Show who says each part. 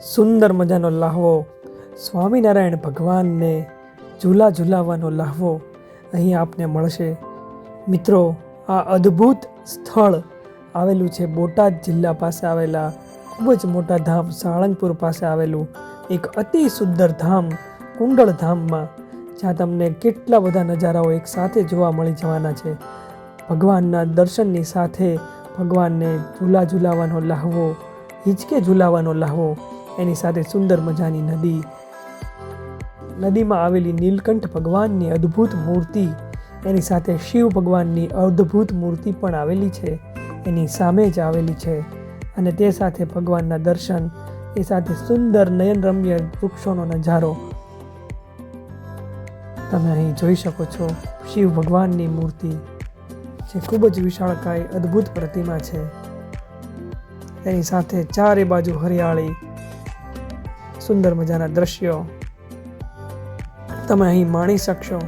Speaker 1: સુંદર મજાનો લાહવો. સ્વામિનારાયણ ભગવાનને ઝૂલા ઝૂલાવવાનો લાહવો અહીં આપને મળશે. મિત્રો, આ અદ્ભુત સ્થળ આવેલું છે બોટાદ જિલ્લા પાસે આવેલા, ખૂબ જ મોટા ધામ સાળંગપુર પાસે આવેલું એક અતિ સુંદર ધામ કુંડળ ધામમાં, જ્યાં તમને કેટલા બધા નજારાઓ એક સાથે જોવા મળી જવાના છે. ભગવાનના દર્શનની સાથે ભગવાનને ઝૂલા ઝૂલાવાનો લાહવો, હિંચકે ઝૂલાવાનો લાહવો એની સાથે સુંદર મજાની નદી. નદીમાં આવેલી નીલકંઠ ભગવાનની અદ્ભુત મૂર્તિ, એની સાથે શિવ ભગવાનની અદ્ભુત મૂર્તિ પણ આવેલી છે, એની સામે જ આવેલી છે. અને તે સાથે ભગવાનના દર્શન, એ સાથે સુંદર નયનરમ્ય વૃક્ષોનો નજારો. તમે અહીં જોઈ શકો છો શિવ ભગવાનની મૂર્તિ, જે ખૂબ જ વિશાળકાય, અદ્ભુત પ્રતિમા છે. એની સાથે ચારે બાજુ હરિયાળી સુંદર મજાના દ્રશ્યો તમે અહીં માણી શકશો.